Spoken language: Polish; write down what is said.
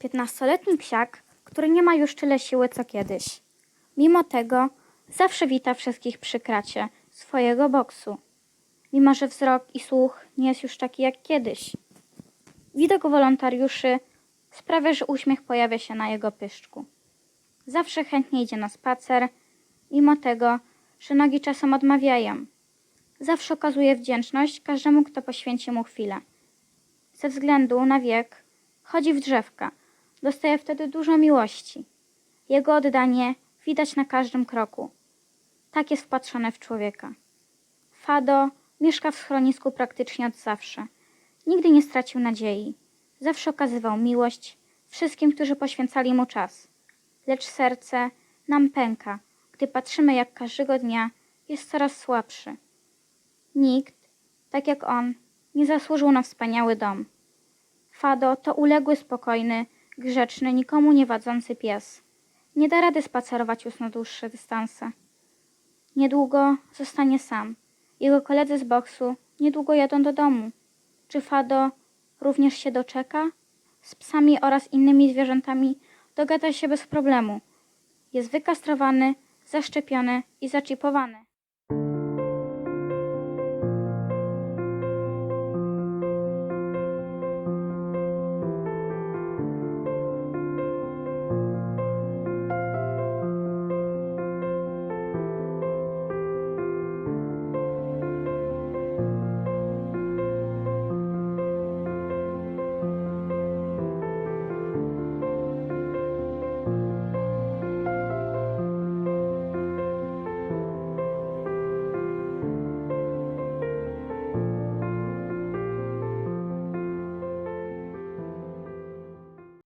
Piętnastoletni psiak, który nie ma już tyle siły co kiedyś. Mimo tego zawsze wita wszystkich przy kracie swojego boksu. Mimo, że wzrok i słuch nie jest już taki jak kiedyś. Widok wolontariuszy sprawia, że uśmiech pojawia się na jego pyszczku. Zawsze chętnie idzie na spacer, mimo tego, że nogi czasem odmawiają. Zawsze okazuje wdzięczność każdemu, kto poświęci mu chwilę. Ze względu na wiek chodzi w drzewka. Dostaje wtedy dużo miłości. Jego oddanie widać na każdym kroku. Tak jest wpatrzone w człowieka. Fado mieszka w schronisku praktycznie od zawsze. Nigdy nie stracił nadziei. Zawsze okazywał miłość wszystkim, którzy poświęcali mu czas. Lecz serce nam pęka, gdy patrzymy, jak każdego dnia jest coraz słabszy. Nikt, tak jak on, nie zasłużył na wspaniały dom. Fado to uległy, spokojny, grzeczny, nikomu nie wadzący pies. Nie da rady spacerować już na dłuższe dystanse. Niedługo zostanie sam. Jego koledzy z boksu niedługo jadą do domu. Czy Fado również się doczeka? Z psami oraz innymi zwierzętami dogada się bez problemu. Jest wykastrowany, zaszczepiony i zaczipowany.